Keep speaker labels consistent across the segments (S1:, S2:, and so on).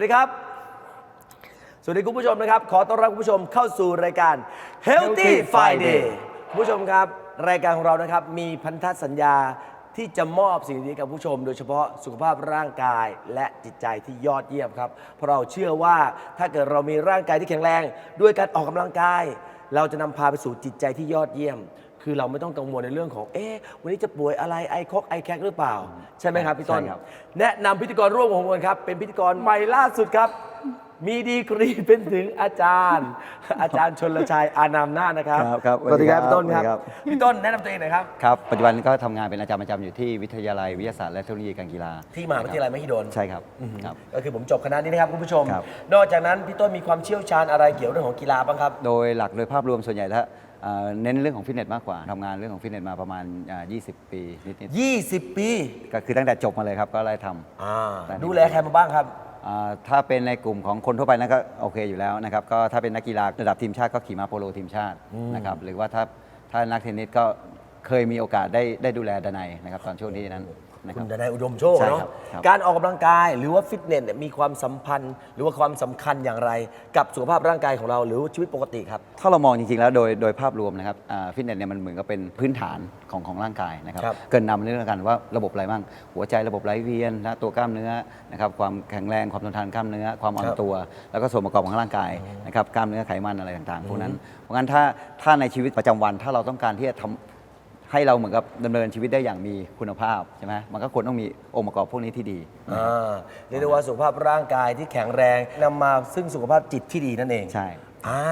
S1: วัสดีครับ สวัสดีคุณผู้ชมนะครับ ขอต้อนรับคุณผู้ชมเข้าสู่รายการ Healthy Friday คุณผู้ชมครับ รายการของเรานะครับมีพันธสัญญาที่จะมอบสิ่งดีๆกับผู้ชม โดยเฉพาะสุขภาพร่างกายและจิตใจที่ยอดเยี่ยมครับ เพราะเราเชื่อว่าถ้าเกิดเรามีร่างกายที่แข็งแรง ด้วยการออกกำลังกาย เราจะนำพาไปสู่จิตใจที่ยอดเยี่ยม คือเราไม่ต้องกังวลในเรื่องของ เอ๊ะ วันนี้จะป่วยอะไรไอคอกไอแคกหรือเปล่า ใช่ไหมครับพี่ต้น
S2: ใช่ครับ
S1: แนะนำพิธีกรร่วมของผมกันครับ เป็นพิธีกรใหม่ล่าสุดครับ มีดีกรีเป็นถึงอาจารย์ อาจารย์ชนลชัยอานามนาถนะครับ
S2: ครับครับ
S1: สวัสดีครับ
S2: สวั
S1: พี่ต้น
S2: สดี
S1: ค
S2: ครั
S1: รับ บพี่ต้นแนะนำตัวเองหน่อยครับ
S2: ครับ ปัจจุบันก็ทำงานเป็นอาจารย์ประจำอยู่ที่วิทยาลัยวิทยาศาสตร์และเทคโนโลยีการกีฬา
S1: ที่มหาวิทยาลัยมหิดล
S2: ใช่ครับครับ
S1: ก็คือผมจบคณะนี้นะครับคุณผู้ชม
S2: ครับ
S1: นอกจากนั้นพี่ต้นมีความเชี่ยวชาญอะไรเกี่ยวเรื่องของกีฬาบ้างครับ
S2: โดยหลักโดยภาพรวมส่วนใหญ่แล้ว เอ่อเน้นเรื่องของฟิตเนสมากกว่าทำงานเรื่องของฟิตเนสมาประมาณอ่า20 ปีนิด
S1: 20 ปี
S2: ๆก็คือตั้งแต่จบมาเลยครับก็ไล่ทำ
S1: อ่า
S2: แต่นี่
S1: ดูแลใครมาบ้างครับ
S2: อ่าถ้าเป็นในกลุ่มของคนทั่วไปนั้นก็โอเคอยู่แล้วนะครับก็ถ้าเป็นนักกีฬาระดับทีมชาติก็ขี่ม้าโปโลทีมชาตินะครับหรือว่าถ้าถ้านักเทนนิสก็เคยมีโอกาสได้ได้ดูแลดนัยนะครับตอนช่วงที่นั้น นะค
S1: คุ
S2: รับ
S1: ณดนายอุดมโชค
S2: ใช่
S1: เนาะ
S2: ครับครับ
S1: การออกกำลังกายหรือว่าฟิตเนสเนี่ยมีความสัมพันธ์ หรือว่าความสำคัญอย่างไร กับสุขภาพร่างกายของเรา หรือชีวิตปกติครับ
S2: ถ้าเรามองจริงๆ แล้วโดยโดยภาพรวมนะครับฟิตเนสเนี่ยมันเหมือนกับเป็นพื้นฐานของของร่างกายนะครับ
S1: ครับ
S2: เกรินนำเรื่องกันว่าระบบอะไรบ้าง หัวใจระบบไหลเวียนนะตัวกล้ามเนื้อนะครับความแข็งแรงความทนทานกล้ามเนื้อ ความอ่อนตัว แล้วก็ส่วนประกอบของร่างกายนะครับกล้ามเนื้อไขมันอะไรต่างๆพวกนั้น เพราะงั้นถ้าถ้าในชีวิตประจำวันถ้าเราต้องการที่จะทำ ให้เราเหมือนกับดำเนินชีวิตได้อย่างมีคุณภาพใช่ไหมมันก็ควรต้องมีองค์ประกอบพวกนี้ที่ดี
S1: อ่าเรียกได้ว่าสุขภาพร่างกายที่แข็งแรงนำมาซึ่งสุขภาพจิตที่ดีนั่นเอง
S2: ใช่
S1: อ่า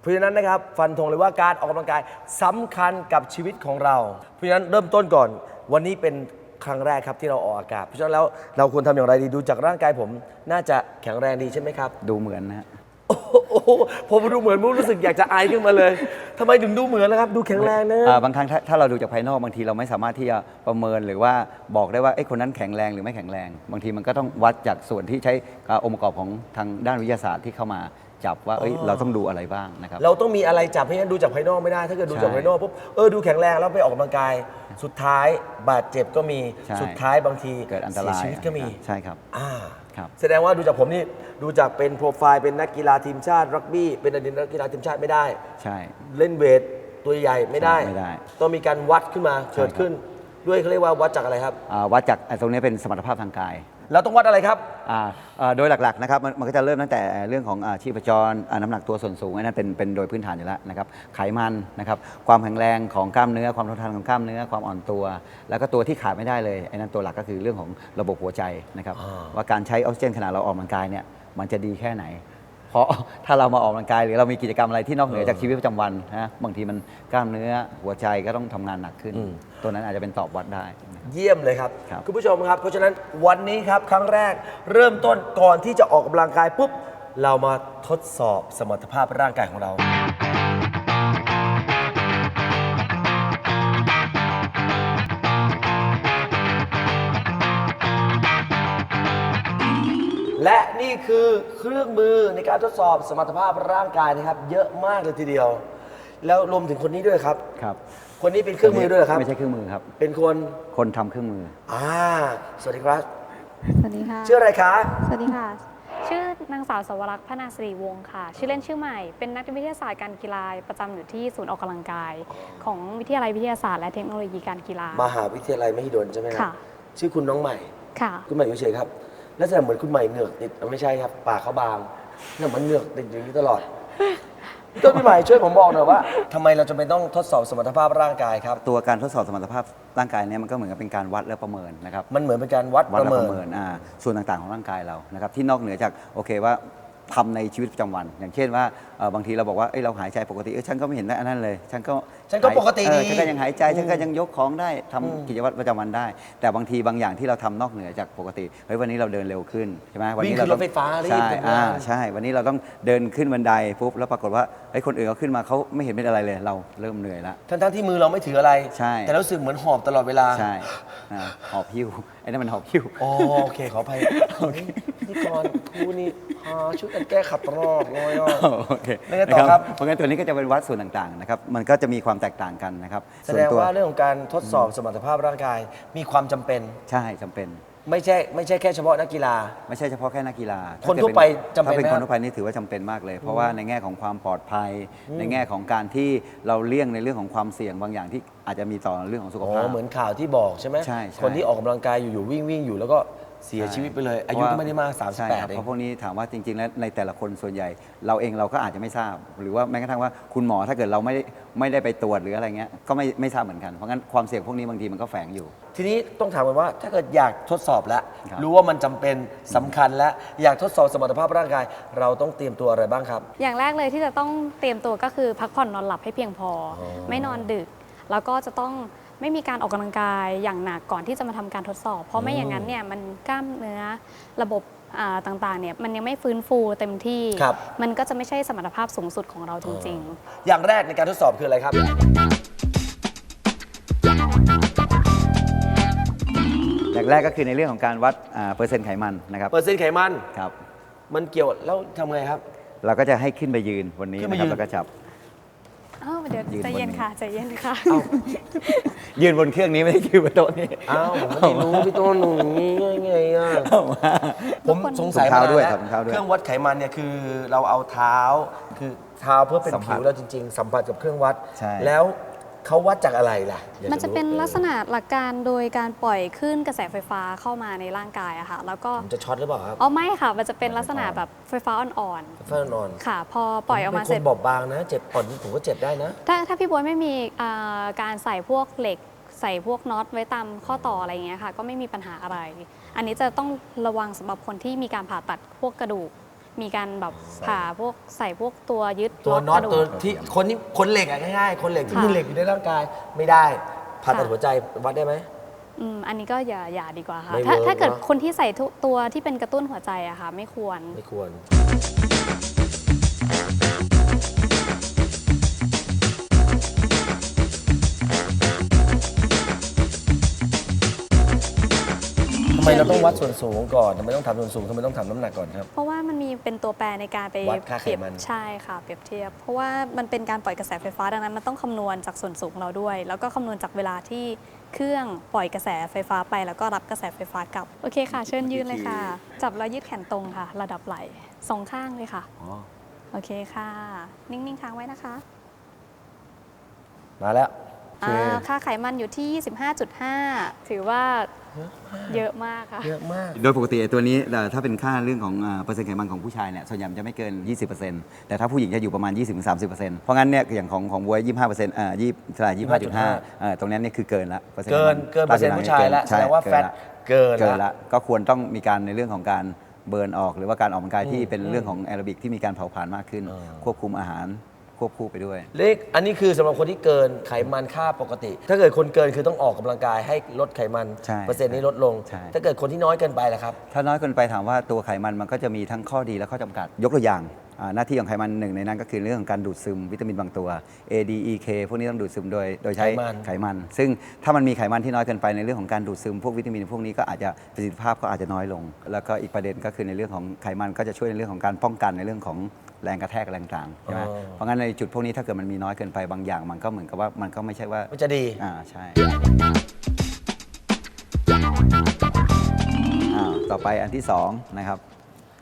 S1: เพราะฉะนั้นนะครับฟันธงเลยว่าการออกกำลังกายสำคัญกับชีวิตของเรา เพราะฉะนั้นเริ่มต้นก่อน วันนี้เป็นครั้งแรกครับที่เราออกอากาศ เพราะฉะนั้นแล้วเราควรทำอย่างไรดีดูจากร่างกายผมน่าจะแข็งแรงดีใช่ไหมครับ
S2: ดูเหมือนนะฮะ
S1: โอ้โหผมดูเหมือนมุรู้สึกอยากจะไอขึ้นมาเลยทำไมถึงดูเหมือนล่ะครับ ดูแข็งแรงนะ
S2: อ่าบางครั้งถ้าถ้าเราดูจากภายนอกบางทีเราไม่สามารถที่จะประเมินหรือว่าบอกได้ว่าเอ้คนนั้นแข็งแรงหรือไม่แข็งแรง บางทีมันก็ต้องวัดจากส่วนที่ใช้อ่าองค์ประกอบของทางด้านวิทยาศาสตร์ที่เข้ามาจับว่าเอ้ย
S1: อ๋อ
S2: เราต้องดูอะไรบ้างนะครับ
S1: เราต้องมีอะไรจับให้งั้นดูจากภายนอกไม่ได้ ถ้าเกิดดูจาก
S2: ใช่
S1: ภายนอกปุ๊บเออดูแข็งแรงแล้วไปออกกำลังกาย สุดท้ายบาดเจ็บก็มี
S2: ใช่
S1: สุดท้ายบางที
S2: เกิดอันต
S1: เสีย
S2: ราย
S1: ชีวิตก็มี
S2: ใช่ครับ
S1: อ่า
S2: ครับ
S1: แสดงว่าดูจากผมนี่ดูจากเป็นโปรไฟล์เป็นนักกีฬาทีมชาติรักบี้เป็นอดีตนักกีฬาทีมชาติไม่ได้
S2: ใช่
S1: เล่นเวทตัวใหญ่ไม่ได้
S2: ไม่ได้
S1: ต้องมีการวัดขึ้นมาเกิดขึ้น ด้วยเขาเรียกว่าวัดจากอะไรครับ
S2: อ่าวัดจากอ่าตรงนี้เป็นสมรรถภาพทางกาย
S1: เราต้องวัดอะไรครับ
S2: อ่าอ่าโดยหลักๆนะครับมันมันก็จะเริ่มตั้งแต่เรื่องของอาชีพจรอ่าน้ำหนักตัวส่วนสูงอันนั้นเป็นเป็นโดยพื้นฐานอยู่แล้วนะครับไขมันนะครับความแข็งแรงของกล้ามเนื้อความทนทานของกล้ามเนื้อความอ่อนตัว แล้วก็ตัวที่ขาดไม่ได้เลยไอ้นั้นตัวหลักก็คือเรื่องของระบบหัวใจนะครับ
S1: อ่า
S2: ว่าการใช้ออกซิเจนขณะเราออกกำลังกายเนี่ยมันจะดีแค่ไหน เพราะ ถ้าเรามาออกกำลังกายหรือเรามีกิจกรรมอะไรที่นอกเหนือจากชีวิตประจำวันนะบางทีมันกล้ามเนื้อหัวใจก็ต้องทำงานหนักขึ้น ตัวนั้นอาจจะเป็นตอบวัดได้
S1: เยี่ยมเลยครับ
S2: ครับ
S1: ณผู้ชมครับ เพราะฉะนั้นวันนี้ครับครั้งแรกเริ่มต้นก่อนที่จะออกกำลังกายปุ๊บเรามาทดสอบสมรรถภาพร่างกายของเรา และนี่คือเครื่องมือในการทดสอบสมรรถภาพร่างกายนะครับ เยอะมากเลยทีเดียว แล้วรวมถึงคนนี้ด้วยครับ
S2: ครับ
S1: คนนี้เป็นเครื่องมือด้วยเหรอครับ
S2: ไม่ใช่เครื่องมือครับ
S1: เป็นคน
S2: คนทำเครื่องมือ
S1: อ่า สวัสดีครับ
S3: สวัสดีค่ะ
S1: ชื่ออะไรคะ
S3: สวัสดีค่ะ ชื่อนางสาวสวรักษ์พนาสิริวงศ์ค่ะ ชื่อเล่นชื่อใหม่ เป็นนักวิทยาศาสตร์การกีฬาประจำอยู่ที่ศูนย์ออกกำลังกาย ของวิทยาลัยวิทยาศาสตร์และเทคโนโลยีการกีฬา
S1: ม หาวิทยาลัยมหิดลใช่ไหมครั
S3: ค่ะ
S1: ชื่อคุณน้องใหม่
S3: ค่ะ
S1: คุณใหม่อยู่เฉยๆครับแล้วแสดงเหมือนคุณใหม่เหงือกติดไม่ใช่ครับ ปากเขาบางเนี่ยมันเหงือกติดอย่างนี้ตลอด พี่ต้นพี่ใหม่ช่วยผมบอกหน่อยว่าทำไมเราจะเป็นต้องทดสอบสมรรถภาพร่างกายครับ
S2: ตัวการทดสอบสมรรถภาพร่างกายเนี่ยมันก็เหมือนกับเป็นการวัดและประเมินนะครับ
S1: มันเหมือนเป็นการวัด
S2: วัด
S1: ประ
S2: และ
S1: เมิ
S2: ป
S1: น
S2: ระเมินอ่าส่วนต่างๆของร่างกายเรานะครับที่นอกเหนือจากโอเคว่า ทำในชีวิตประจำวัน อย่างเช่นว่าเอ่อบางทีเราบอกว่าเอ้ยเราหายใจปกติเอ้ยฉันก็ไม่เห็นได้อันนั้นเลย ฉันก็
S1: ฉันก็ปกติ
S2: เออ
S1: ดี
S2: ฉันก็ยังหายใจ
S1: อืม
S2: ฉันก็ยังยกของได้ทำ
S1: อืม
S2: กิจวัตรประจำวันได้ แต่บางทีบางอย่างที่เราทำนอกเหนือจากปกติเฮ้ยวันนี้เราเดินเร็วขึ้นใช่ไหมวั
S1: วิ่ง
S2: นี้
S1: ขึ้นร
S2: ต้อ
S1: ถไฟฟ้ารีบ
S2: ใช่
S1: ทำงาน
S2: อ่า ใช่ วันนี้เราต้องเดินขึ้นบันไดปุ๊บ แล้วปรากฏว่าไอ้ยคนอื่นเขาขึ้นมาเขาไม่เห็นเป็นอะไรเลย เราเริ่มเหนื่อยละ
S1: ทั้งๆที่มือเราไม่ถืออะไร
S2: ใช่
S1: แต่รู้สึกเหมือนหอบตลอดเวลา
S2: ใช่อ่าหอบหิ้วไอ้นั่นมันหอบหิ้ว
S1: อ๋อโอเคขออภัยนี่ก่อนคูนี่หาช่วยกันแก้ขัดตลอดเลยอะ
S2: โอเค
S1: แล้วไงต่อครับ
S2: เพราะงั้นตัวนี้ก็จะเป็นวัดส่วนต่างๆนะครับมันก็จะมีความแตกต่างกันนะครับ
S1: แส
S2: ส่
S1: ด
S2: วน
S1: ง
S2: ตัว
S1: ว่าเรื่องของการทดสอบสมรรถภาพร่างกาย มีความจำเป็น
S2: ใช่จำเป็น
S1: ไม่ใช่ไม่ใช่แค่เฉพาะนักกีฬา
S2: ไม่ใช่เฉพาะแค่นักกีฬา
S1: คนทั่วไปจำเป็น
S2: ถ้าเป็น
S1: ไหม
S2: คนทั่วไปนี่ถือว่าจำเป็นมากเลย เพราะว่าในแง่ของความปลอดภัย ในแง่ของการที่เราเลี่ยงในเรื่องของความเสี่ยงบางอย่างที่อาจจะมีต่อเรื่องของสุข
S1: อ๋
S2: ภาพ
S1: อเหมือนข่าวที่บอกใช่ไหม
S2: ใช่ใช่
S1: คนที่ออกกำลังกายอยู่ๆวิ่งวิ่งอยู่แล้วก็ เสียชีวิตไปเลย อายุก็ไม่ได้มาก
S2: ใช่ครับ
S1: 38เอ
S2: เพ
S1: ง
S2: ราะพวกนี้ถามว่าจริง ๆ แล้วในแต่ละคนส่วนใหญ่ เราเองเราก็อาจจะไม่ทราบ หรือว่าแม้กระทั่งว่าคุณหมอถ้าเกิดเราไม่ได้ไม่ได้ไปตรวจหรืออะไรเงี้ยก็ไม่ไม่ทราบเหมือนกันเพราะงั้นความเสี่ยงพวกนี้บางทีมันก็แฝงอยู่
S1: ทีนี้ต้องถามกันว่าถ้าเกิดอยากทดสอบแล้ว
S2: ครับ
S1: รู้ว่ามันจำเป็นสำคัญและอยากทดสอบสมรรถภาพร่างกาย เราต้องเตรียมตัวอะไรบ้างครับ
S3: อย่างแรกเลยที่จะต้องเตรียมตัวก็คือพักผ่อนนอนหลับให้เพียงพออ
S1: อ
S3: ไม่นอนดึก แล้วก็จะต้อง ไม่มีการออกกำลังกายอย่างหนักก่อนที่จะมาทำการทดสอบ เพราะไม่อย่างนั้นเนี่ยมันกล้ามเนื้อระบบอ่าต่างๆเนี่ยมันยังไม่ฟื้นฟูเต็มที่
S1: ครับ
S3: มันก็จะไม่ใช่สมรรถภาพสูงสุดของเราจริง ๆ
S1: อย่างแรกในการทดสอบคืออะไรครับ
S2: อย่างแรกก็คือในเรื่องของการวัดอ่าเปอร์เซ็นต์ไขมันนะครับ
S1: เปอร์เซ็นต์ไขมัน
S2: ครับ
S1: มันเกี่ยวแล้วทำไงครับ
S2: เราก็จะให้ขึ้นไปยืนบนนี้
S1: ขึ้นไป
S2: นะครับ
S1: ยืน
S2: แล้วก็จับ
S3: อ้าวเดี๋ยว
S2: ยืน
S3: ใจเย็น
S2: บนนี้
S3: ค่ะใจเย็นค่ะ
S2: ยืนบนเครื่องนี้ไม่ได้ยืนบนโต๊ะนี้
S1: อ้าวผมไม่ได้รู้พี่ต้นหนูนี่ไงอะ
S2: เอามา
S1: ผมสงสัย
S2: ถุงเท้าด้วย
S1: มนน
S2: ครับถุงเท้าด้วย
S1: เครื่องวัดไขมันเนี่ยคือเราเอาเท้าคือเท้าเพื่อเป็น
S2: สัมผั
S1: ผิ
S2: ส
S1: วเราจริง ๆ สัมผัสกับเครื่องวัด
S2: ใช่
S1: แล้ว เขาวัดจากอะไรล่ะอยาก
S3: มันจะเป็น
S1: รู้
S3: ลักษณะหลักการโดยการปล่อยคลื่นกระแสไฟฟ้าเข้ามาในร่างกายอะค่ะ แล้วก็
S1: ผมจะช็อตหรือเปล่าครับ
S3: อ๋อไม่ค่ะ มันจะเป็นลักษณะแบบไฟฟ้าอ่อน
S1: เฟิร์นอน
S3: ๆ ค่ะ พอปล่อยออกมา
S1: ผ
S3: เสร็จ
S1: นคนบอบบางนะ เจ็บอ่อนผมก็เจ็บได้นะ
S3: ถ้าถ้าพี่บวยไม่มีอ่าการใส่พวกเหล็ก ใส่พวกน็อตไว้ตามข้อต่ออะไรอย่างเงี้ยค่ะ ก็ไม่มีปัญหาอะไร อันนี้จะต้องระวังสำหรับคนที่มีการผ่าตัดพวกกระดูก มีการแบบผ่าพวกใส่พวกตัวยึด
S1: ตัว
S3: ล็ก
S1: น็อต
S3: กระดู
S1: ตัว
S3: ก
S1: ที่คนที่คนเหล็กอะง่ายๆ คนเหล็กที่
S3: ค่ะ
S1: มีเหล็กอยู่ในร่างกายไม่ได้ผ่าตัด
S3: ค่ะ
S1: หัวใจวัดได้ไหม
S3: อืมอันนี้ก็อย่าอย่าดีกว่าค่ะ
S1: ไม่
S3: ถ้า
S1: เวิร์ก
S3: ถ้าเกิด
S1: เนอะ
S3: คนที่ใส่ทุกตัวที่เป็นกระตุ้นหัวใจอะค่ะ ไม่ควร
S1: ไม่ควร ไมเราต้องวัดส่วนสูงก่อนทำไมต้องทำส่วนสูงทำไมต้องทำน้ำหนักก่อนครับ
S3: เพราะว่ามันมีเป็นตัวแปรในการไป
S1: วัดค่าไข
S3: เปรียบ
S1: มัน
S3: ใช่ค่ะเปรียบเทียบ เพราะว่ามันเป็นการปล่อยกระแสไฟฟ้าดังนั้นมันต้องคำนวณจากส่วนสูงเราด้วย แล้วก็คำนวณจากเวลาที่เครื่องปล่อยกระแสไฟฟ้าไป แล้วก็รับกระแสไฟฟ้ากลับโอเคค่ะ เชิญยืนเลยค่ะ จับแล้วยืดแขนตรงค่ะ ระดับไหล่สองข้างเลยค่ะ
S1: อ๋อ
S3: โอเคค่ะ นิ่งๆค้างไว้นะคะ
S1: มาแล้ว
S3: อ่าค่าไขมันอยู่ที่ 25.5 ถือว่า เยอะมากค่ะ
S1: เยอะมาก
S2: โดยปกติไอ้ตัวนี้เอ่อถ้าเป็นค่าเรื่องของอ่าเปอร์เซ็นต์ไขมันของผู้ชายเนี่ยส่วนใหญ่มันจะไม่เกิน 20%แต่ถ้าผู้หญิงจะอยู่ประมาณ 20-30%เพราะงั้นเนี่ยอย่างของของบวย25%อ่า20เท่าไหร่25.5เอ่อตรงนั้นเนี่ยคือเกินละปอร์ซ็นต์
S1: เกิน
S2: ไขมั
S1: เกินเปอร์เซ็นต์ผู้ชายแล้วแส
S2: ใช่
S1: ดงว่า
S2: เกิ
S1: แฟ
S2: น
S1: ต
S2: ละ
S1: เกิน
S2: เกิน
S1: ละ
S2: ละก็ควรต้องมีการในเรื่องของการเบิร์นออก หรือว่าการออกกำลังกายที่เป็นเรื่องของแอโรบิกที่มีการเผาผลาญมากขึ้น ควบคุมอาหาร ควบคู่ไปด้วย
S1: เลขอันนี้คือสำหรับคนที่เกินไขมันค่าปกติ ถ้าเกิดคนเกินคือต้องออกกำลังกายให้ลดไขมัน
S2: ใช่
S1: เปอร์เซ็นต์นี้ลดลง
S2: ใช่
S1: ถ้าเกิดคนที่น้อยเกินไปล่ะครับ
S2: ถ้าน้อยเกินไปถามว่าตัวไขมันมันก็จะมีทั้งข้อดีและข้อจำกัด ยกตัวอย่างอ่าหน้าที่ของไขมันหนึ่งในนั้นก็คือเรื่องของการดูดซึมวิตามินบางตัว A D E K พวกนี้ต้องดูดซึมโดยโดยใช้
S1: ไขมัน
S2: ไขมัน ซึ่งถ้ามันมีไขมันที่น้อยเกินไปในเรื่องของการดูดซึมพวกวิตามินพวกนี้ก็อาจจะประสิทธิภาพก็อาจจะน้อยลง แล้วก็อีกประเด็นก็คือในเรื่องของไขมันก็จะช่วยในเรื่องของการป้องกันในเรื่องของ แรงกระแทกแรงต่างๆใช่ไหมเพราะงั้นในจุดพวกนี้ถ้าเกิดมันมีน้อยเกินไปบางอย่าง มันก็เหมือนกับว่ามันก็ไม่ใช่ว่า
S1: มันจะดี
S2: อ่าใช่อ่าต่อไปอันที่สองนะครับ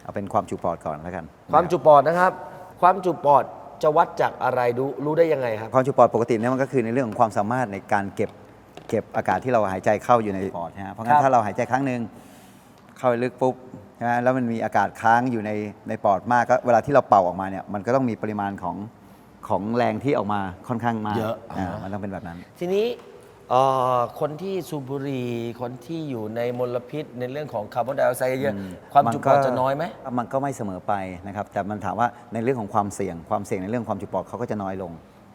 S2: เอาเป็นความจุปอดก่อนแล้วกัน
S1: ความจุปอดนะครับ ความจุปอดจะวัดจากอะไรรู้รู้ได้ยังไงครับ
S2: ความจุปอดปกติเนี่ยมันก็คือในเรื่องของความสามารถในการเก็บเก็บอากาศที่เราหายใจเข้าอยู่ในปอดนะฮะเพราะงั้
S1: ครั
S2: น
S1: บ
S2: ถ้าเราหายใจครั้งหนึ่งเข้าไปลึกปุ๊บ ใช่ไหมแล้วมันมีอากาศค้างอยู่ในในปอดมากก็เวลาที่เราเป่าออกมาเนี่ยมันก็ต้องมีปริมาณของของแรงที่ออกมาค่อนข้างมาก
S1: เยอะ
S2: อ่า
S1: อ่ามั
S2: มันต้องเป็นแบบนั้น
S1: ทีนี้เอ่อคนที่สูบบุหรี่คนที่อยู่ในมลพิษในเรื่องของคาร์บอนไดออกไซด์เยอะความจุปอดจะน้อยไหม
S2: มันก็ไม่เสมอไปนะครับ แต่มันถามว่าในเรื่องของความเสี่ยง ความเสี่ยงในเรื่องความจุปอดเขาก็จะน้อยลง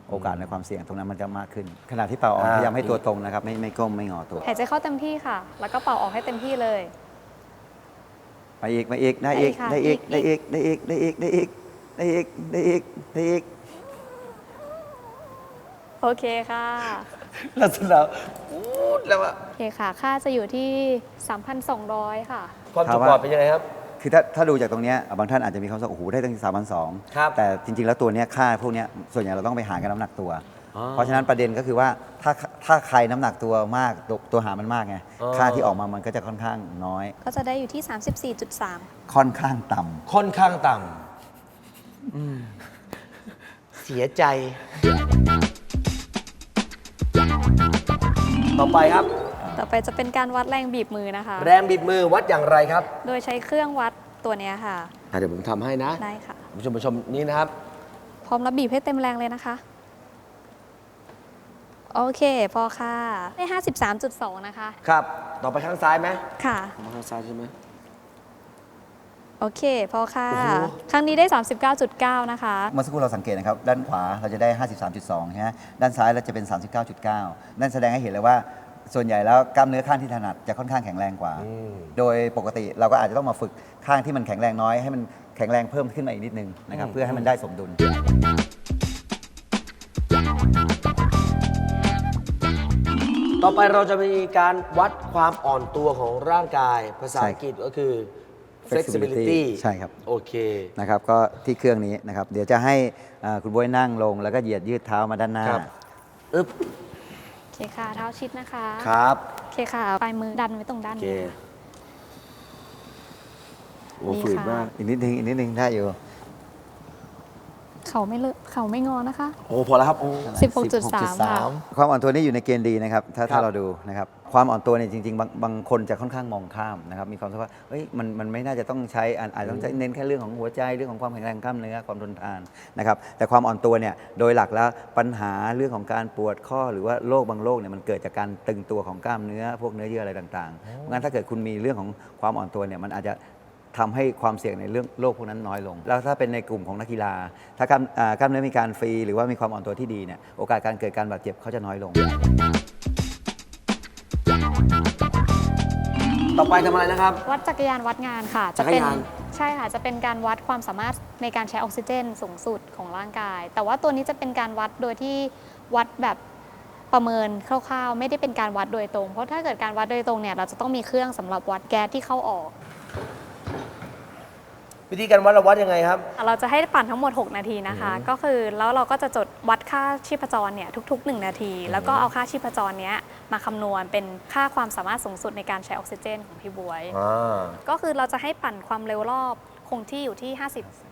S2: โอกาสในความเสี่ยงตรงนั้นมันจะมากขึ้น ขณะที่เป่าออก
S1: อ่า
S2: พยายามให้ตัวตรงนะครับ ไม่ไม่ก้มไม่งอตัว
S3: หายใจเข้าเต็มที่ค่ะ แล้วก็เป่าออกให้เต็มที่เลย
S2: ไปอีกไปอีกได้อีก
S3: ได้
S2: ได้
S3: อี
S2: อี
S3: ก
S2: ก
S3: ค่ะ
S2: ได้อีกได้อีกได้อีกได้อีกได้อีกได้อีกได้อีก
S3: โอเคค่ะ
S1: ลักษณะอูดแล้วอะ
S3: โอเคค่ะ ค่าจะอยู่ที่ 3,200 ค่ะ
S1: ความจุปอดเป็นยังไงครับ
S2: คือถ้าถ้าดูจากตรงเนี้ยบางท่านอาจจะมีความรู้สึกโอ้โหได้ตั้งสามพันสอง
S1: ครับ
S2: แต่จริง ๆ แล้วตัวเนี้ยค่าพวกเนี้ยส่วนใหญ่เราต้องไปหารกับน้ำหนักตัว
S1: อ๋อ
S2: เพราะฉะนั้นประเด็นก็คือว่าถ้าถ้าใครน้ำหนักตัวมากตัวตัวหารมันมากไง
S1: อ๋อ
S2: ค่าที่ออกมามันก็จะค่อนข้างน้อย
S3: ก็จะได้อยู่ที่ 34.3
S2: ค่อนข้างต่ำ
S1: ค่อนข้างต่ำอืมเสียใจต่อไปครับ
S3: ต่อไปจะเป็นการวัดแรงบีบมือนะคะ
S1: แรงบีบมือวัดอย่างไรครับ
S3: โดยใช้เครื่องวัดตัวเนี้ยค่ะ
S1: อะเดี๋ยวผมทำให้นะ
S3: ได้ค่ะ
S1: ผู้ชมผู้ชมนี่นะครับ
S3: พร้อมแล้วบีบให้เต็มแรงเลยนะคะ โอเค พอค่ะ ได้ 53.2 นะคะ
S1: ครับ ต่อไปข้างซ้ายไหม
S3: ค่ะ
S1: มาข้างซ้ายใช่ไหม
S3: โอเค พอค่ะ
S1: โอ้โห
S3: ครั้งนี้ได้ 39.9 นะคะ
S2: เมื่อสักครู่เราสังเกตนะครับ ด้านขวาเราจะได้ 53.2ใช่ไหมด้านซ้ายเราจะเป็น 39.9 นั่นแสดงให้เห็นเลยว่า ส่วนใหญ่แล้วกล้ามเนื้อข้างที่ถนัดจะค่อนข้างแข็งแรงกว่า
S1: อืม
S2: โดยปกติเราก็อาจจะต้องมาฝึกข้างที่มันแข็งแรงน้อยให้มันแข็งแรงเพิ่มขึ้นมาอีกนิดนึงนะครับเพื่อให้มันได้สมดุล
S1: ต่อไปเราจะมีการวัดความอ่อนตัวของร่างกาย ภาษา
S2: ใช่
S1: อังกฤษก็คือ flexibility
S2: ใช่ครับ
S1: โอเค
S2: นะครับก็ที่เครื่องนี้นะครับ เดี๋ยวจะให้อ่าคุณบวยนั่งลงแล้วก็เหยียดยืดเท้ามาด้านหน้า
S1: ครับ อึ๊บ
S3: โอเคค่ะ เท้าชิดนะคะ
S1: ครับ
S3: โอเคค่ะปลายมือดันไว้ตรงด้าน
S1: โอเค
S3: นี้
S1: โอ้
S3: นี่
S1: ฝืด
S3: ค่ะ
S1: มาก
S2: อีกนิดนึงอีกนิดนึงได้อยู่
S3: เขาไม่เลอะเขาไม่งอนะคะ
S1: โอ้พอแล้วครับโอ้
S3: 16.3ค่ะ
S2: ความอ่อนตัวนี่อยู่ในเกณฑ์ดีนะครับ ถ้า
S1: ครั
S2: ถ้า
S1: บ
S2: เราดูนะครับ ความอ่อนตัวเนี่ยจริงๆ บางบางคนจะค่อนข้างมองข้ามนะครับ มีความรู้สึกว่าเฮ้ยมันมันไม่น่าจะต้องใช้อาจอาจจะต้องใช้เน้นแค่เรื่องของหัวใจเรื่องของความแข็งแรงกล้ามเนื้อความทนทานนะครับ แต่ความอ่อนตัวเนี่ยโดยหลักแล้วปัญหาเรื่องของการปวดข้อหรือว่าโรคบางโรคเนี่ยมันเกิดจากการตึงตัวของกล้ามเนื้อพวกเนื้อเยื่ออะไรต่างๆ เพราะงั้นถ้าเกิดคุณมีเรื่องของความอ่อนตัวเนี่ยมันอาจจะ ทำให้ความเสี่ยงในเรื่องโรคพวกนั้นน้อยลง แล้วถ้าเป็นในกลุ่มของนักกีฬา ถ้ากล้ามอ่ากล้ามเนื้อมีการฟรีหรือว่ามีความอ่อนตัวที่ดีเนี่ยโอกาสการเกิดการบาดเจ็บเขาจะน้อยลง
S1: ต่อไปทำอะไรนะครับ
S3: วัดจักรยานวัดงานค่ะ
S1: จักรยาน
S3: จะเป็นใช่ค่ะ จะเป็นการวัดความสามารถในการใช้ออกซิเจนสูงสุดของร่างกาย แต่ว่าตัวนี้จะเป็นการวัดโดยที่วัดแบบประเมินคร่าวๆ ไม่ได้เป็นการวัดโดยตรง เพราะถ้าเกิดการวัดโดยตรงเนี่ยเราจะต้องมีเครื่องสำหรับวัดแก๊สที่เข้าออก
S1: วิธีการวัดเราวัดยังไงครับ
S3: เราจะให้ปั่นทั้งหมด 6 นาทีนะคะ ก็คือแล้วเราก็จะจดวัดค่าชีพจรเนี่ยทุก ๆ 1 นาที แล้วก็เอาค่าชีพจรเนี้ยมาคำนวณเป็นค่าความสามารถสูงสุดในการใช้ออกซิเจนของพี่บวย
S1: อ่า
S3: ก็คือเราจะให้ปั่นความเร็วรอบคงที่อยู่ที่ 50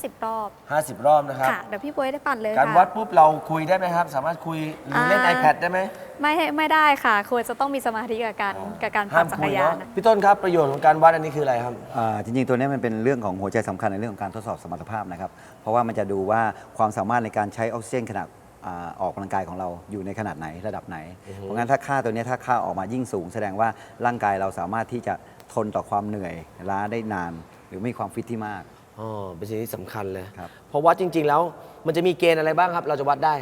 S3: 50 รอบ
S1: ห้าสิบรอบนะครับ
S3: ค่ะเดี๋ยวพี่บวยได้ปั่นเลย
S1: การ
S3: ค่ะ
S1: วัดปุ๊บเราคุยได้ไหมครับ สามารถคุยหรือเล่น
S3: อ่า
S1: iPad ได้ไหม
S3: ไม่ให้ไม่ได้ค่ะ ควรจะต้องมีสมาธิกับการกับการ
S1: ห้า
S3: ปั่น
S1: ม
S3: จัก
S1: คุ
S3: ร
S1: ย
S3: ยาน
S1: เนาะ
S3: นะ
S1: พี่ต้นครับประโยชน์ของการวัดอันนี้คืออะไรครับ
S2: อ่าจริงๆ ตัวนี้มันเป็นเรื่องของหัวใจสำคัญในเรื่องของการทดสอบสมรรถภาพนะครับ เพราะว่ามันจะดูว่าความสามารถในการใช้ออกซิเจนขณะอ่าออกกำลังกายของเราอยู่ในขนาดไหนระดับไหน เพราะงั้นถ้าค่าตัวนี้ถ้าค่าออกมายิ่งสูง แสดงว่าร่างกายเราสามารถที่จะทนต่อความเหนื่อยล้าได้นาน หรือมีความฟิตที่มาก
S1: อ๋อเป็นสิ่งที่สำคัญเลย
S2: ครับ
S1: เพราะวัดจริง ๆ แล้วมันจะมีเกณฑ์อะไรบ้างครับ เราจะวัดได้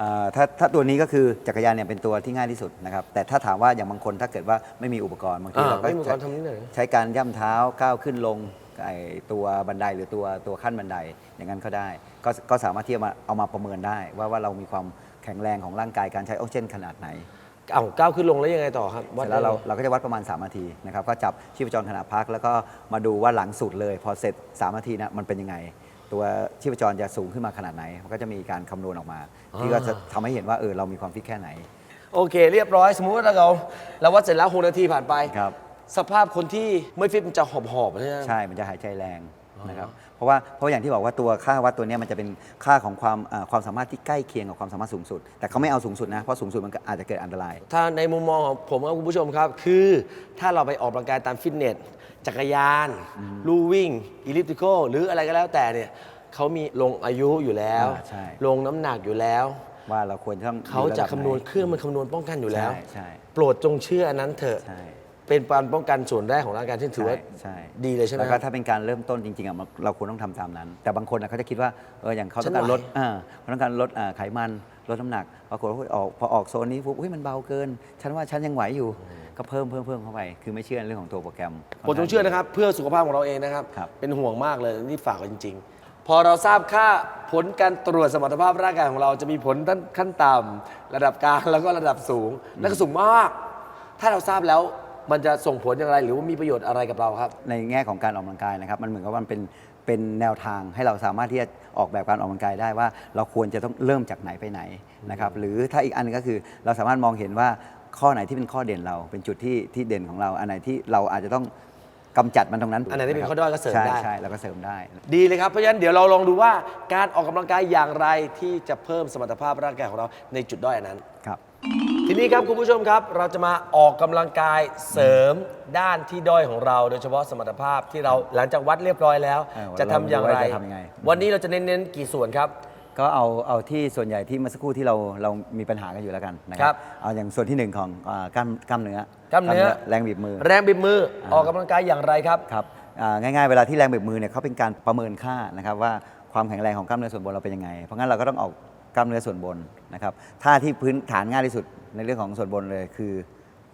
S2: อ่าถ้าถ้าตัวนี้ก็คือจักรยานเนี่ยเป็นตัวที่ง่ายที่สุดนะครับแต่ถ้าถามว่าอย่างบางคนถ้าเกิดว่าไม่มีอุปกรณ์บางที
S1: อ่า
S2: เราก็
S1: ไม่มีอุปกรณ์
S2: จะ
S1: ทำนิดหน่อย
S2: ใช้การย่ำเท้าก้าวขึ้นลงไอ้ตัวบันไดหรือตัวตัวขั้นบันไดอย่างนั้นก็ได้ ก็ก็สามารถที่จะมาเอามาประเมินได้ ว่าว่าเรามีความแข็งแรงของร่างกายการใช้ออกซิเจนขนาดไหน
S1: เอ้าก้าวขึ้นลงแล้วยังไงต่อครับ
S2: เสร็จแล้วเราเราก็จะวัดประมาณ 3 นาทีนะครับก็จับชีพจรขณะพัก แล้วก็มาดูว่าหลังสุดเลย พอเสร็จ 3 นาทีนะมันเป็นยังไง ตัวชีพจรจะสูงขึ้นมาขนาดไหน มันก็จะมีการคำนวณออกมา ที่ก็จะทำให้เห็นว่าเออเรามีความฟิตแค่ไหน
S1: โอเค เรียบร้อย สมมุติว่าเราเราวัดเสร็จแล้วหกนาทีผ่านไป
S2: ครับ
S1: สภาพคนที่ไม่ฟิตมันจะหอบหอบๆใช่ไหม
S2: ใช่ มันจะหายใจแรงนะครับ เพราะว่าเพราะอย่างที่บอกว่าตัวค่าวัดตัวเนี้ยมันจะเป็นค่าของความอ่าความสามารถที่ใกล้เคียงกับความสามารถสูงสุด แต่เขาไม่เอาสูงสุดนะเพราะสูงสุดมันก็อาจจะเกิดอันตราย
S1: ถ้าในมุมมองของผมกับคุณผู้ชมครับ คือถ้าเราไปออกกำลังกายตามฟิตเนส จักรยานลู่วิ่งอิลิปติคหรืออะไรก็แล้วแต่เนี่ยเขามีลงอายุอยู่แล้ว
S2: อ่าใช่
S1: ลงน้ำหนักอยู่แล้ว
S2: ว่าเราควรจะต้อง
S1: เขาจะ
S2: อยู่
S1: คำนวณ
S2: ระดับไห
S1: เครื่องมันคำนวณป้องกันอยู่แล้ว
S2: ใช่ใช่
S1: โปรดจงเชื่ออันนั้นเถอะ
S2: ใช่
S1: เป็นการป้องกันส่วนแรกของร่างกายที่ถือว่า
S2: ใช่
S1: ดีเลยใช่ไหม
S2: แล้ว
S1: ค
S2: ก็
S1: รับ
S2: ถ้าเป็นการเริ่มต้นจริงๆอะมันเราควรต้องทำตามนั้น แต่บางคนอะเขาจะคิดว่าเอออย่างเขาต้องการ
S1: ฉันไหว
S2: ลดอ่าเขาต้องการลดอ่าไขมันลดน้ำหนักปรากฏว่าออกพอออกโซนนี้ปุ๊บอุ้ยมันเบาเกิน ฉันว่าฉันยังไหวอยู่ ก็เพิ่มเพิ่มเพิ่มเข้าไป คือไม่เชื่อเรื่องของตัวโปรแกรม
S1: โปรดจงเชื่อนะครับ เพื่อสุขภาพของเราเองนะครับ
S2: ครับ
S1: เป็นห่วงมากเลยนี่ฝากไว้จริง ๆ พอเราทราบค่าผลการตรวจสมรรถภาพร่างกายของเราจะมีผลทั้งขั้นต่ำระดับกลางแล้วก็ระดับสูงและก็สูงมาก ถ้าเราทราบแล้ว มันจะส่งผลอย่างไรหรือว่ามีประโยชน์อะไรกับเราครับ
S2: ในแง่ของการออกกำลังกายนะครับ มันเหมือนกับว่ามันเป็นเป็นแนวทางให้เราสามารถที่จะออกแบบการออกกำลังกายได้ว่า เราควรจะต้องเริ่มจากไหนไปไหนนะครับหรือถ้าอีกอันหนึงก็คือเราสามารถมองเห็นว่าข้อไหนที่เป็นข้อเด่นเรา เป็นจุดที่ที่เด่นของเรา อันไหนที่เราอาจจะต้องกำจัดมันตรงนั้น
S1: อันไหนที่เป็นะ
S2: คบ
S1: ข้อด้อยก็เสริม
S2: ใช่
S1: ได้
S2: ใช่แล้วก็เสริมได้
S1: ดีเลยครับ เพราะฉะนั้นเดี๋ยวเราลองดูว่าการออกกำลังกายอย่างไรที่จะเพิ่มสมรรถภาพร่างกายของเราในจุดด้อยอันนั้น
S2: ครับ
S1: ทีนี้ครับคุณผู้ชมครับ เราจะมาออกกำลังกายเสริมด้านที่ด้อยของเรา โดยเฉพาะสมรรถภาพที่เราหลังจากวัดเรียบร้อยแล้ว
S2: เออ
S1: จะทำอย่างไร
S2: เราดูว่าจะทำยังไง
S1: วันนี้เราจะเน้นๆกี่ส่วนครับ
S2: ก็เอาเอาที่ส่วนใหญ่ที่เมื่อสักครู่ที่เราเรามีปัญหากันอยู่แล้วกันนะค
S1: ครั
S2: รับ บ เอาอย่างส่วนที่หนึ่งของอ่ากล้ามกล้ามเนื้อก
S1: ล้ามเนื้อ
S2: แรงบีบมือ
S1: แรงบีบมือออกกำลังกายอย่างไรครับ
S2: ครับอ่าง่ายๆ เวลาที่แรงบีบมือเนี่ยเขาเป็นการประเมินค่านะครับว่าความแข็งแรงของกล้ามเนื้อส่วนบนเราเป็นยังไง เพราะงั้นเราก็ต้องออก กล้ามเนื้อส่วนบนนะครับท่าที่พื้นฐานง่ายที่สุดในเรื่องของส่วนบนเลยคือ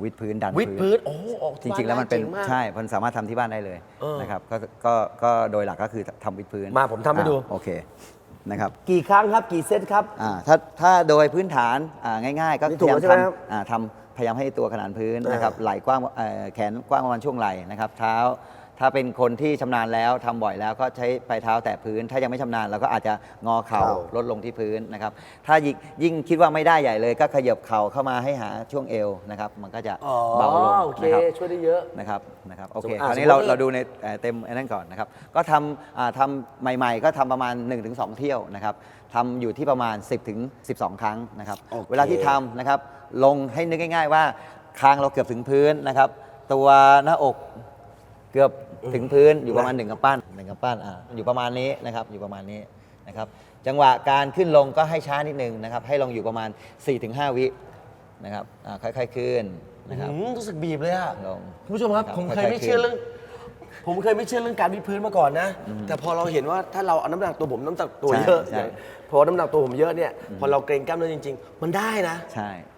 S2: วิดพื้นดัน
S1: วิดพื้นโอ้โหออก
S2: จ
S1: ที่
S2: ริงๆ แล้วมันเป็น
S1: บ้าได้จ๋งาก
S2: ใช่มันสามารถทำที่บ้านได้เลย
S1: เออ
S2: นะครับก็ก็ก็โดยหลักก็คือทำวิดพื้น
S1: มาผมทำให้ดู
S2: อ่าโอเคนะครับ
S1: กี่ครั้งครับกี่เซตครับ
S2: อ่าถ้าถ้าโดยพื้นฐานอ่าง่าย ๆ ก็
S1: นี่
S2: พ
S1: ถูก
S2: ยายาม
S1: แล้วใช่ไหมครับ
S2: ทำอ่าทำพยายามให้ตัวขนานพื้นนะครับ
S1: อ่า
S2: ไหล่กว้างเอ่อแขนกว้างประมาณช่วงไหล่นะครับ เท้า ถ้าเป็นคนที่ชำนาญแล้วทำบ่อยแล้วก็ใช้ปลายเท้าแตะพื้น ถ้ายังไม่ชำนาญเราก็อาจจะงอเข่า
S1: เข่า
S2: ลดลงที่พื้นนะครับ ถ้ายิ่งยิ่งคิดว่าไม่ได้ใหญ่เลย ก็ขยับเข่าเข้ามาให้หาช่วงเอวนะครับ มันก็จะ
S1: อ๋อ
S2: เบาลง
S1: โอเค
S2: นะครับ
S1: ช่วยได้เยอะ
S2: นะครับนะครับโอเค
S1: สมมุติ
S2: คราว
S1: อะ
S2: นี้เรา
S1: สมมุติ
S2: เราดูในเอ่อเต็มไอ้นั่นก่อนนะครับ ก็ทำอ่าทำใหม่ ๆ ก็ทำประมาณ 1-2 เที่ยวนะครับทำอยู่ที่ประมาณ 10ถึง12 ครั้งนะครับ
S1: โอเค
S2: เวลาที่ทำนะครับ ลงให้นึกง่าย ๆ ว่าคางเราเกือบถึงพื้นนะครับ ตัวหน้าอกเกือบ ถึงพื้นอยู่ประมาณหนึ่งกำปั้นหนึ่งกำปั้นอ่าอยู่ประมาณนี้นะครับอยู่ประมาณนี้นะครับจังหวะการขึ้นลงก็ให้ช้านิดนึงนะครับให้ลงอยู่ประมาณ 4-5 วินะครับอ่าค่อยๆขึ้นนะครับ
S1: อืมรู้สึกบีบเลยอะ
S2: ลง
S1: คุณผู้ชมครับ
S2: นะครับ
S1: ผมเคย
S2: ค่อยๆ
S1: ไม่เชื่อ
S2: ขึ้น
S1: เรื่อง ผมเคยไม่เชื่อเรื่องการวิดพื้นมาก่อนนะ แต่พอเราเห็นว่าถ้าเราเอาน้ำหนักตัวผมน้ำหนักตัว
S2: ใช่
S1: เยอะ
S2: ใช่
S1: พอน้ำหนักตัวผมเยอะเนี่ย พอเราเกรงกล้ามเนื้อจริง ๆ มันได้นะ
S2: ใช่
S1: สุด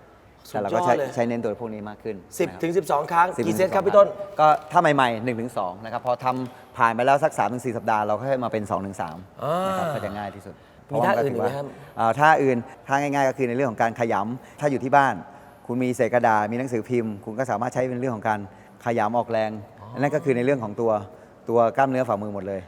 S2: แต่เราก็ใช้
S1: ยอดเลย
S2: ใช้เน้นตัวพวกนี้มากขึ้น
S1: 10ถึง12 ครั้ง
S2: 10
S1: กี่เซตครับ
S2: 12
S1: พี่ต้น
S2: ก็ถ้าใหม่ๆ1นถึงสนะครับ พอทำผ่านไปแล้วสัก3าถึงสสัปดาห์ เราก็ให้มาเป็น2อถึงส
S1: อ่า
S2: นะครับก็จะง่ายที่สุด
S1: มีท่า
S2: เพระว่
S1: อื่นอีกไหมครับ
S2: อ่าท่าอื่นท่าง่ายๆ ก็คือในเรื่องของการขยำถ้าอยู่ที่บ้าน คุณมีเศษกระดาษมีหนังสือพิมพ์ คุณก็สามารถใช้เป็นเรื่องของการขยำออกแรงนั่นก็คือในเรื่องของตัวตัวกล้ามเนื้อฝ่ามือหมดเลย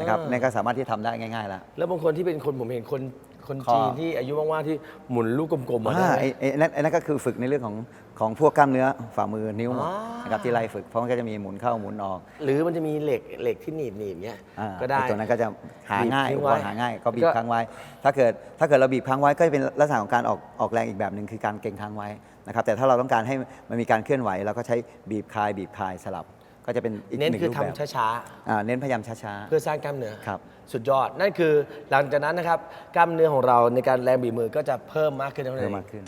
S2: นะครับนั่นก็สามารถที่จะทำได้ง่ายๆแล้ว
S1: แล้วบางคนที่เป็นคนผมเห็นคน คน
S2: ข้อ
S1: จีนที่อายุมากๆที่หมุนลูกกลมๆมา
S2: อ่า
S1: ได้
S2: ไอ้ไอ้นั่นไอ้นั่นก็คือฝึกในเรื่องของของพวกกล้ามเนื้อฝ่ามือนิ้ว
S1: อ๋อ
S2: นะครับที่ไล่ฝึกเพราะมันก็จะมีหมุนเข้าหมุนออก
S1: หรือมันจะมีเหล็กเหล็กที่หนีบหนีบๆเนี่ย
S2: อ่า
S1: ก็ได้
S2: อ้ตัวนั้นก็จะหาง่าย
S1: บีบทิ้
S2: อุ
S1: ง
S2: ป
S1: ไว้
S2: กรณ์หาง่ายก็บี
S1: ก็
S2: บค้างไว้ ถ้าเกิดถ้าเกิดเราบีบค้างไว้ก็จะเป็นลักษณะของการออกออกแรงอีกแบบหนึ่งคือการเกร็งค้างไว้นะครับแต่ถ้าเราต้องการให้มันมีการเคลื่อนไหวเราก็ใช้บีบคลายบีบคลายสลับ ก็จะเป็นอีกห
S1: เน้น
S2: นึ่ง
S1: คือ
S2: รูป
S1: ทำ
S2: แบบ
S1: ช้า
S2: อ่าเน้นพยายามช้า
S1: ๆเพื่อสร้างกล้ามเนื้อ
S2: ครับ
S1: สุดยอด นั่นคือหลังจากนั้นนะครับกล้ามเนื้อของเราในการแรงบีบมือก็จะเพิ่มมากขึ้น
S2: ๆ
S1: เท่านั้น
S2: เพิ่ม
S1: เอง
S2: มากขึ้น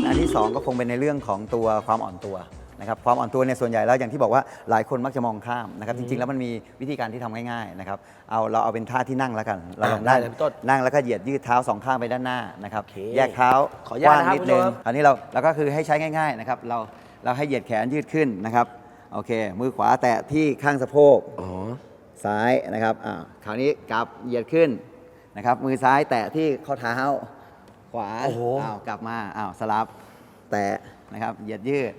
S2: และอันที่สองก็คงเป็นในเรื่องของตัวความอ่อนตัวนะครับความอ่อนตัวเนี่ยส่วนใหญ่แล้วอย่างที่บอกว่าหลายคนมักจะมองข้ามนะครับจริงๆ แล้วมันมีวิธีการที่ทำง่ายๆนะครับเอาเราเอาเป็นท่าที่นั่งแล้วกันเราลอง
S1: ได้
S2: นั่ง
S1: เลยพี่ต้น
S2: นั่งแล้วก็เหยียดยืดเท้าสองข้างไปด้านหน้านะครับ
S1: โอเค
S2: แยกเท้า
S1: ขออนุญาต
S2: กว้าง
S1: นะครับ
S2: นิดนึง
S1: คุณผู้ชมครับ
S2: คราวนี้เราเราก็คือให้ใช้ง่ายๆนะครับเราเราให้เหยียดแขนยืดขึ้นนะครับ โอเค มือขวาแตะที่ข้างสะโพก
S1: อ๋อ
S2: ซ้ายนะครับอ่าคราวนี้กลับเหยียดขึ้นนะครับ มือซ้ายแตะที่ข้อเท้า ขวา
S1: โอ้โห
S2: อ้าวกลับมาอ้าวสลับ แตะนะครับ เหยียดยืด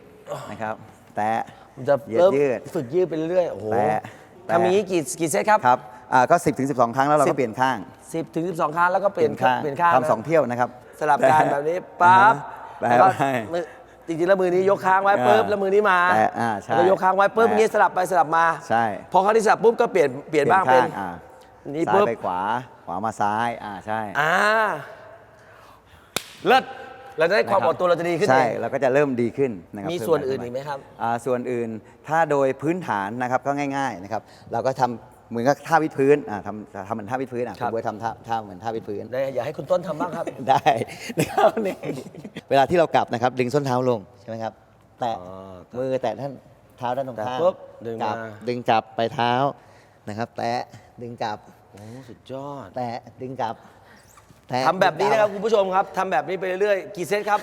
S2: นะครับ แตะ
S1: มันจะ
S2: เหยียด
S1: เริ่ม
S2: ยืด
S1: ฝึกยืดไปเรื่อยๆ โอ้โห
S2: แตะแตะ
S1: ทำอย่างนี้กี่กี่เซตครับ
S2: ครับอ่าก็ 10ถึง12 ครั้งแล้วเรา
S1: สิ
S2: ก็
S1: บ
S2: เปลี่ยนข้าง
S1: 10ถึง12ครั้งแล้วก็เปลี่ยนข้างเปลี่ยนข้างนะ
S2: ทำสองเที่ยวนะครับ
S1: สลับกันแบบนี้ปั๊บ
S2: แปะ
S1: แล้วก็
S2: ไป
S1: มือ จริงๆแล้วมือนี้ยกค้างไว้
S2: อ่า
S1: ปุ๊บแล้วมือนี้มา
S2: แตะอ่าใช่
S1: แล้วก็ยกค้างไว้ปุ๊บ
S2: แตะ
S1: อย่างนี้สลับไปสลับมา
S2: ใช่
S1: พอครั้งที่สลับปุ๊บก็เปลี่ยนเปลี่ยนบ้าง
S2: เปลี่
S1: เป็
S2: ย
S1: น
S2: นข้างอ่า
S1: นี่
S2: ซ้าย
S1: ปุ๊บ
S2: ไปขวา ขวามาซ้าย อ่าใช่
S1: อ่าเลิศเราจะได้ความ
S2: นะค
S1: อ
S2: รับ
S1: ดตัวเราจะดีขึ้น
S2: ใช่
S1: เอง
S2: เราก็จะเริ่มดีขึ้นนะครับ
S1: มี
S2: เพิ่
S1: ส่วน
S2: ไป
S1: อื่น
S2: เพิ่
S1: อีกไหมครับ
S2: อ่าส่วนอื่นถ้าโดยพื้นฐานนะครับก็ง่าย ๆนะครับ เราก็ทำ เหมือนกับท่าวิดพื้นอ่าทำทำเหมือนท่าวิดพื้นอะ
S1: ครั
S2: คุ
S1: บ
S2: ณเบิร์ตทำท่าท่าเหมือนท่าวิดพื้น
S1: ได้อยากให้คุณต้นทำบ้างครับ
S2: ได้นะครับนี่เวลาที่เรากลับนะครับ ดึงส้นเท้าลงใช่ไหมครับ แตะ
S1: อ๋อ
S2: มือแตะท่านเท้าด้านตรงข้าม
S1: แตะปุ๊บดึง
S2: กลับ
S1: มา
S2: ดึงกลับไปเท้านะครับ แตะดึงกลับ
S1: โอ้สุดยอด
S2: แตะดึงกลับแตะ
S1: ทำแบบนี้
S2: ดึงก
S1: นะค
S2: ลั
S1: รับคุณผู้ชมครับทำแบบนี้ไปเรื่อยๆ กี่เซตครับ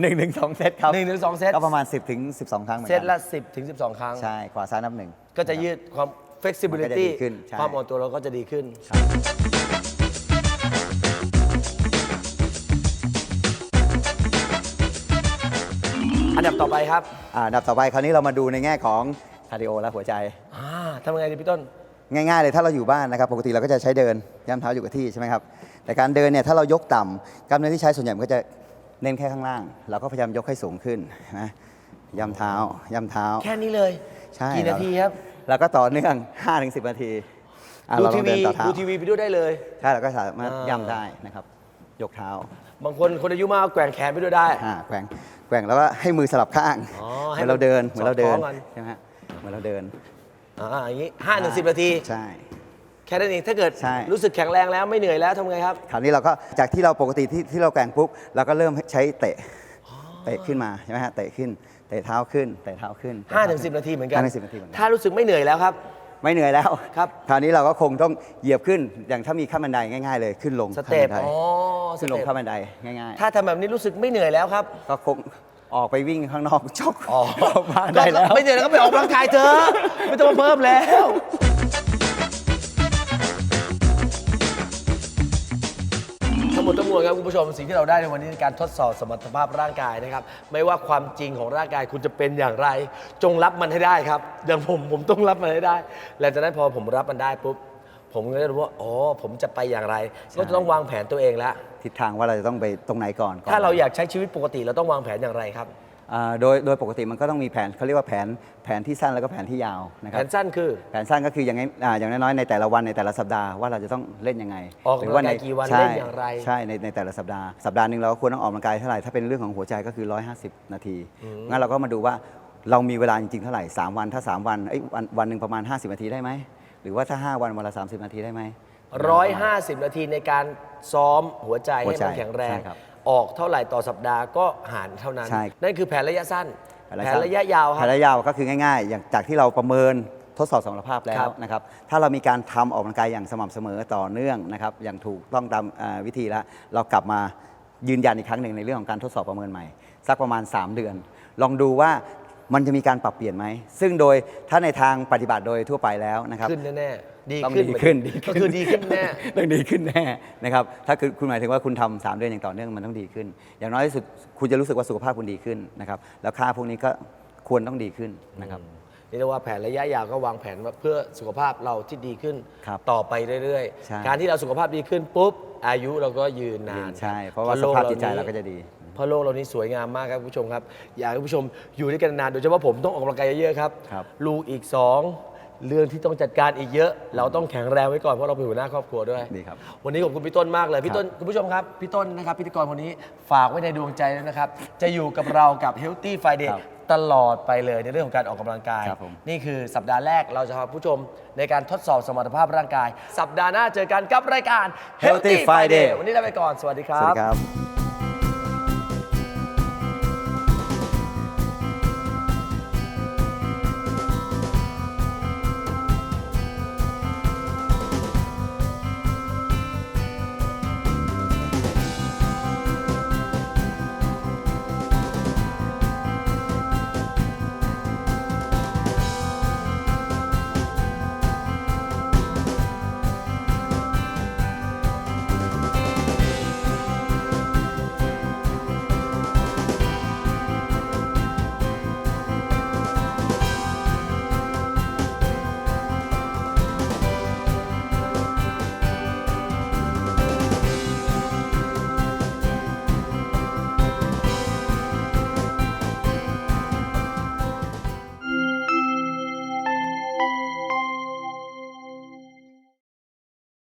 S2: หนึ่งถึงสองเซตครับ
S1: หนึ่งถึงสองเซต
S2: ก็ประมาณ 10ถึง12 ครั้งเหมือน
S1: เซ
S2: กั
S1: ตละ 10ถึง12 ครั้ง
S2: ใช่ขวาซ้ายนับหนึ่ง
S1: ก็จะยืดความ flexibility
S2: มันก็จะดีขึ้นใช่
S1: ความอ่อนตัวเราก็จะดีขึ้นออันดับต่อไปครับ
S2: อ่าอันดับต่อไปคราวนี้เรามาดูในแง่ของคาร์ดิโอและหัวใจ
S1: อ่าทำยังไงดีพี่ต้น
S2: ง่ายๆเลยถ้าเราอยู่บ้านนะครับปกติเราก็จะใช้เดินย่ำเท้าอยู่กับที่ใช่ไหมครับแต่การเดินเนี่ยถ้าเรายกต่ำกล้ามเนื้อที่ใช้ส่วนใหญ่มันก็จะเน้นแค่ข้างล่าง เราก็พยายามยกให้สูงขึ้นนะย่ำเท้าย่ำเท้า
S1: แค่นี้เลย
S2: ใช่
S1: กี่นาทีครับ
S2: แล้วก็ต่อเนื่อง 5-10 นาทีอะ
S1: ดู
S2: เราล
S1: ที
S2: องเดิ
S1: วี
S2: นต่อเท้า
S1: ดูทีวีไปด้วยได้เลย
S2: ใช่เราก็สามารถ
S1: อ่า
S2: ย่ำได้นะครับ ยกเท้า
S1: บางคนคนอายุมากแกว่งแขนไปด้วยได้
S2: อ่าแกว่งแกว่งแล้วก็ให้มือสลับข้าง
S1: อ๋อ
S2: เห
S1: ให้
S2: มือนเราเดิน
S1: มัน
S2: เหมือนเราเดิน
S1: สอดคล้องกัน
S2: ใช่ไหมฮะเหมือนเราเดิน
S1: อ่าอย่างนี้ห้าถึงสิบนาที
S2: ใช่
S1: แค่นั้นเองถ้าเกิด
S2: ใช่
S1: รู้สึกแข็งแรงแล้วไม่เหนื่อยแล้วทำไงครับ
S2: คราวนี้เราก็จากที่เราปกติที่ที่เราแกว่งปุ๊บเราก็เริ่มใช้เตะเตะขึ้นมาใช่ไหมฮะเตะขึ้น เตะเท้าขึ้นเตะเท้าขึ้นเตะ
S1: ห้า
S2: เท้
S1: ถึงสิบนาทีเหมือนกัน
S2: ห้าถึงสิบนาทีเหมือนกัน
S1: ถ้ารู้สึกไม่เหนื่อยแล้วครับ
S2: ไม่เหนื่อยแล้ว
S1: ครับ
S2: คราวนี้เราก็คงต้องเหยียบขึ้นอย่างถ้ามีขั้นบันไดง่ายๆเลยขึ้นลง
S1: สเต็ป
S2: ขั้นบันได
S1: อ๋อส
S2: ขึ้นลง
S1: เต็ป
S2: ขั้นบันไดง่าย
S1: ถ้าทำแบบนี้รู้สึกไม่เหนื่อยแล้วครับ
S2: ๆก็คงออกไปวิ่งข้างนอกช็อก
S1: อ๋อ
S2: ออกมาได้แล้ว
S1: ไม่เหนื่อยแล้วก็ไปออกกำลังกายเถอะไม่ต้องมาเพิ่มแล้ว ดทั้งมวลครับคุณผู้ชมสิ่งที่เราได้ในวันนี้ในการทดสอบสมรรถภาพร่างกายนะครับ ไม่ว่าความจริงของร่างกายคุณจะเป็นอย่างไร จงรับมันให้ได้ครับ อย่างผมผมต้องรับมันให้ได้และจากนั้นพอผมรับมันได้ปุ๊บผมก็จะรู้ว่าอ๋อผมจะไปอย่างไร ก็จะต้องวางแผนตัวเองแล้ว
S2: ทิศทางว่าเราจะต้องไปตรงไหนก่อนก่อน
S1: ถ้าเราอยากใช้ชีวิตปกติเราต้องวางแผนอย่างไรครับ
S2: อ่า โดยโดยปกติมันก็ต้องมีแผนเขาเรียกว่าแผนแผนที่สั้นแล้วก็แผนที่ยาวนะค
S1: แผ
S2: รับ
S1: นสั้นคือ
S2: แผนสั้นก็คืออย่างไงอ่าอย่างน้อยๆในแต่ละวันในแต่ละสัปดาห์ว่าเราจะต้องเล่นยังไง
S1: ออกกำลังกายกี่วัน
S2: ใช่
S1: เล่นอย่างไร
S2: ใช่ในในแต่ละสัปดาห์สัปดาห์หนึ่งเราก็ควรต้องออกกำลังกายเท่าไหร่ถ้าเป็นเรื่องของหัวใจก็คือ 150 นาทีงั้นเราก็มาดูว่าเรามีเวลาจริงๆเท่าไหร่3วันถ้า3วันเอ้ยวันวันหนึ่งประมาณ 50 นาทีได้ไหมหรือว่าถ้า5วันวันละ30 นาทีได้ไหม
S1: 150 นาทีในการซ้อมหัวใจ
S2: หั
S1: ให้
S2: วใจ
S1: มันแข็งแรง
S2: ใช่ครับ
S1: ออกเท่าไหร่ต่อสัปดาห์ก็หารเท่านั้น
S2: ใช่
S1: นั่นคือแผนระยะสั้น
S2: แผ
S1: แผ
S2: น
S1: น
S2: ระ
S1: ระ
S2: ยะ
S1: ยะยาวค
S2: แผ
S1: รับ
S2: นระยะยาวก็คือง่าย ๆ อย่างจากที่เราประเมินทดสอบสมรรถภาพแล้
S1: ครั
S2: ว
S1: บ
S2: นะครับ ถ้าเรามีการทำออกกำลังกายอย่างสม่ำเสมอต่อเนื่องนะครับ อย่างถูกต้องตามอ่าวิธีแล้ว เรากลับมายืนยันอีกครั้งหนึ่งในเรื่องของการทดสอบประเมินใหม่ สักประมาณ 3 เดือน ลองดูว่า มันจะมีการปรับเปลี่ยนไหม ซึ่งโดยถ้าในทางปฏิบัติโดยทั่วไปแล้วนะครับ
S1: ขึ้นแน่ๆดี
S2: ต้อง
S1: ขึ้น
S2: ดีขึ้นดี
S1: ก็คือดีขึ้นแน่
S2: ต้องดีขึ้นแน่นะครับ ถ้าคือคุณหมายถึงว่าคุณทำสามเดือนอย่างต่อเนื่องมันต้องดีขึ้น อย่างน้อยที่สุดคุณจะรู้สึกว่าสุขภาพคุณดีขึ้นนะครับ แล้วค่าพวกนี้ก็ควรต้องดีขึ้นนะครับ
S1: นี่เรียกว่าแผนระยะยาวก็วางแผนว่าเพื่อสุขภาพเราที่ดีขึ้น
S2: ครับ
S1: ต่อไปเรื่อย
S2: ใช่
S1: ๆการที่เราสุขภาพดีขึ้นปุ๊บอายุเราก็ยืนนาน
S2: ใช่ เพราะว่าส
S1: โลก
S2: ภาพจิตใจ
S1: นี้
S2: เราก็จะดี
S1: เพ ราะโลกเรานี้สวยงามมากครับคุณผู้ชมครับ อยากให้คุณผู้ชมอยู่ด้วยกันนานโดยเฉพาะผมต้องออกกำลังกายเยอะๆครับ
S2: ครับ
S1: ลูกอีกสองเรื่องที่ต้องจัดการอีกเยอะ เราต้องแข็งแรงไว้ก่อนเพราะเราเป็นหัวหน้าครอบครัวด้วย
S2: ดีครับ
S1: วันนี้ขอบคุณพี่ต้นมากเลยพี่ต้นคุณผู้ชมครับ พี่ต้นนะครับ พิธีกรคนนี้ฝากไว้ในดวงใจด้วยนะครับ จะอยู่กับเรากับ Healthy Friday
S2: ครับ
S1: ตลอดไปเลยในเรื่องของการออกกำลังกาย
S2: ครับผม
S1: นี่คือสัปดาห์แรกเราจะพาผู้ชมในการทดสอบสมรรถภาพร่างกาย สัปดาห์หน้าเจอกันกับรายการ
S2: Healthy Friday
S1: วันนี้ลาไปก่อนสวัสดีค
S2: ส
S1: รั
S2: วัส
S1: บ
S2: ดีครับ